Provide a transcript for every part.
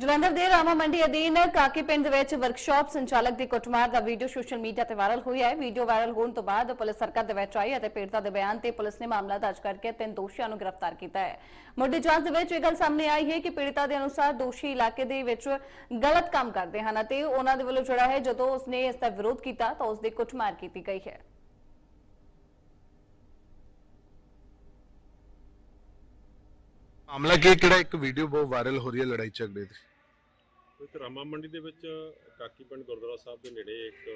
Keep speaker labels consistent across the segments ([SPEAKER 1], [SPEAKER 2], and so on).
[SPEAKER 1] ਜਲੰਧਰ ਦੇ ਰਾਮਾ ਮੰਡੀ ਅਧੀਨ ਕਾਕੀ ਪਿੰਡ ਦੇ ਵਿੱਚ ਵਰਕਸ਼ਾਪ ਸੰਚਾਲਕ ਦੀ ਕੁੱਟਮਾਰ ਦਾ ਵੀਡੀਓ ਸੋਸ਼ਲ ਮੀਡੀਆ ਤੇ ਵਾਇਰਲ ਹੋਇਆ ਹੈ। ਵੀਡੀਓ ਵਾਇਰਲ ਹੋਣ ਤੋਂ ਬਾਅਦ ਪੁਲਿਸ ਸਰਕਾਰ ਦੇ ਵਿੱਚ ਆਈ ਅਤੇ ਪੀੜਤਾ ਦੇ ਬਿਆਨ ਤੇ ਪੁਲਿਸ ਨੇ ਮਾਮਲਾ ਦਰਜ ਕਰਕੇ ਤਿੰਨ ਦੋਸ਼ੀਆਂ ਨੂੰ ਗ੍ਰਿਫਤਾਰ ਕੀਤਾ ਹੈ। ਮੁੱਢਲੀ ਜਾਂਚ ਦੇ ਵਿੱਚ ਇਹ ਗੱਲ ਸਾਹਮਣੇ ਆਈ ਹੈ ਕਿ ਪੀੜਤਾ ਦੇ ਅਨੁਸਾਰ ਦੋਸ਼ੀ ਇਲਾਕੇ ਦੇ ਵਿੱਚ ਗਲਤ ਕੰਮ ਕਰਦੇ ਹਨ ਅਤੇ ਉਹਨਾਂ ਦੇ ਵੱਲੋਂ ਜਿਹੜਾ ਹੈ ਜਦੋਂ ਉਸਨੇ ਇਸ ਦਾ ਵਿਰੋਧ ਕੀਤਾ ਤਾਂ ਉਸ ਦੀ ਕੁੱਟਮਾਰ ਕੀਤੀ ਗਈ ਹੈ।
[SPEAKER 2] ਮਾਮਲਾ ਕੀ ਹੈ? ਕਿਹੜਾ ਇੱਕ ਵੀਡੀਓ ਬਹੁਤ ਵਾਇਰਲ ਹੋ ਰਹੀ ਹੈ ਲੜਾਈ ਝਗੜੇ ਦੀ?
[SPEAKER 3] ਇੱਕ ਰਾਮਾ ਮੰਡੀ ਦੇ ਵਿੱਚ ਕਾਕੀ ਪਿੰਡ ਗੁਰਦੁਆਰਾ ਸਾਹਿਬ ਦੇ ਨੇੜੇ ਇੱਕ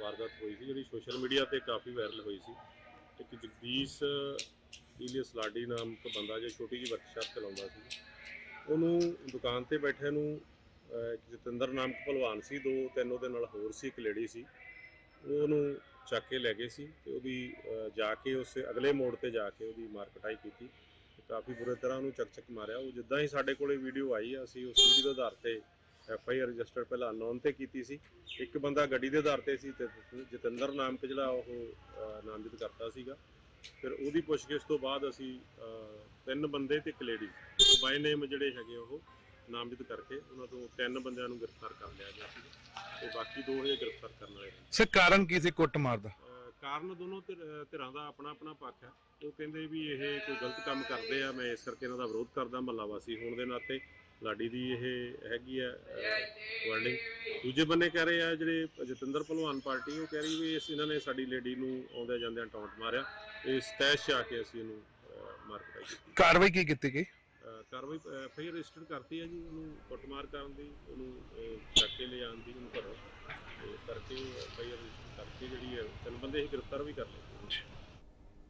[SPEAKER 3] ਵਾਰਦਾਤ ਹੋਈ ਸੀ ਜਿਹੜੀ ਸੋਸ਼ਲ ਮੀਡੀਆ ਤੇ ਕਾਫੀ ਵਾਇਰਲ ਹੋਈ ਸੀ। ਇੱਕ ਜਗਦੀਸ਼ ਇਲੀਅਸ ਲਾਡੀ ਨਾਮ ਦਾ ਬੰਦਾ ਜੋ ਛੋਟੀ ਜਿਹੀ ਵਰਕਸ਼ਾਪ ਚਲਾਉਂਦਾ ਸੀ। ਉਹਨੂੰ ਦੁਕਾਨ ਤੇ ਬੈਠੇ ਨੂੰ ਇੱਕ ਜਤਿੰਦਰ ਨਾਮ ਦਾ ਭਲਵਾਨ ਸੀ ਦੋ ਤਿੰਨ ਉਹਦੇ ਨਾਲ ਹੋਰ ਸੀ ਇੱਕ ਲੇਡੀ ਸੀ। ਉਹ ਉਹਨੂੰ ਚੱਕ ਕੇ ਲੈ ਗਏ ਸੀ ਤੇ ਉਹਦੀ ਜਾ ਕੇ ਉਸ ਅਗਲੇ ਮੋੜ ਤੇ ਜਾ ਕੇ ਉਹਦੀ ਮਾਰ ਕਟਾਈ ਕੀਤੀ। ਤੇ ਕਾਫੀ ਬੁਰੇ ਤਰ੍ਹਾਂ ਉਹਨੂੰ ਚੱਕ ਚੱਕ ਮਾਰਿਆ। ਉਹ ਜਿੱਦਾਂ ਹੀ ਸਾਡੇ ਕੋਲੇ ਵੀਡੀਓ ਆਈ ਆ, ਅਸੀਂ ਉਸ ਵੀਡੀਓ ਦੇ ਆਧਾਰ ਤੇ ਐਫ ਆਈ ਆਰ ਰਜਿਸਟਰ ਪਹਿਲਾਂ ਅਨਨੋਨ ਤੇ ਕੀਤੀ ਸੀ। ਇੱਕ ਬੰਦਾ ਗੱਡੀ ਦੇ ਆਧਾਰ ਤੇ ਸੀ ਤੇ ਜਤਿੰਦਰ ਨਾਮ ਤੇ ਜਿਹੜਾ ਉਹ ਨਾਮਜ਼ਦ ਕਰਤਾ ਸੀਗਾ। ਫਿਰ ਉਹਦੀ ਪੁੱਛਗਿੱਛ ਤੋਂ ਬਾਅਦ ਅਸੀਂ ਤਿੰਨ ਬੰਦੇ ਤੇ ਇੱਕ ਲੇਡੀ ਬਾਈ ਨੇਮ ਜਿਹੜੇ ਹੈਗੇ ਉਹ ਨਾਮਜ਼ਦ ਕਰਕੇ ਉਹਨਾਂ ਤੋਂ ਤਿੰਨ ਬੰਦਿਆਂ ਨੂੰ ਗ੍ਰਿਫਤਾਰ ਕਰ ਲਿਆ ਗਿਆ ਸੀ ਤੇ ਬਾਕੀ ਦੋ ਹਜੇ ਗ੍ਰਿਫਤਾਰ ਕਰਨ ਵਾਲੇ ਨੇ।
[SPEAKER 2] ਸਰ ਕਾਰਨ ਕੀ ਸੀ ਕੁੱਟ ਮਾਰਦਾ
[SPEAKER 3] ਅਹ ਕਾਰਨ ਦੋਨੋਂ ਧਿਰਾਂ ਦਾ ਆਪਣਾ ਆਪਣਾ ਪੱਖ ਹੈ। ਉਹ ਕਹਿੰਦੇ ਵੀ ਇਹ ਕੋਈ ਗਲਤ ਕੰਮ ਕਰਦੇ ਆ ਮੈਂ ਇਸ ਕਰਕੇ ਇਹਨਾਂ ਦਾ ਵਿਰੋਧ ਕਰਦਾ ਮਹੱਲਾ ਵਾਸੀ ਹੋਣ ਦੇ ਨਾਤੇ ਲਾਡੀ ਦੀ ਇਹ ਹੈਗੀ ਆ ਵਾਰਨਿੰਗ ਦੂਜੇ ਬੰਨੇ ਕਹਿ ਰਹੇ ਆ ਜਿਹੜੇ ਜਤਿੰਦਰ ਭਲਵਾਨ ਪਾਰਟੀ ਉਹ ਕਹਿ ਰਹੀ ਵੀ ਇਸ ਇਹਨਾਂ ਨੇ ਸਾਡੀ ਲੇਡੀ ਨੂੰ ਆਉਂਦੇ ਜਾਂਦਿਆਂ ਟੌਂਟ ਮਾਰਿਆ ਇਸ ਤੈਸ਼ ਆ ਕੇ ਅਸੀਂ ਇਹਨੂੰ ਮਾਰ ਕੀਤੀ
[SPEAKER 2] ਕਾਰਵਾਈ ਕੀ ਕੀਤੀ ਗਈ?
[SPEAKER 3] ਕਾਰਵਾਈ ਐਫ ਆਈ ਆਰ ਰਜਿਸਟਰ ਕਰਤੀ ਹੈ ਜੀ ਉਹਨੂੰ ਕੁੱਟਮਾਰ ਕਰਨ ਦੀ ਉਹਨੂੰ ਚੱਕ ਕੇ ਲੈ ਜਾਣ ਦੀ ਉਹਨੂੰ ਤੇ ਕਰਕੇ ਐਫ ਆਈ ਆਰ ਰਜਿਸਟਰ ਕਰਕੇ ਜਿਹੜੀ ਹੈ ਤਿੰਨ ਬੰਦੇ ਹੀ ਗ੍ਰਿਫਤਾਰ ਵੀ ਕਰ ਲਏ।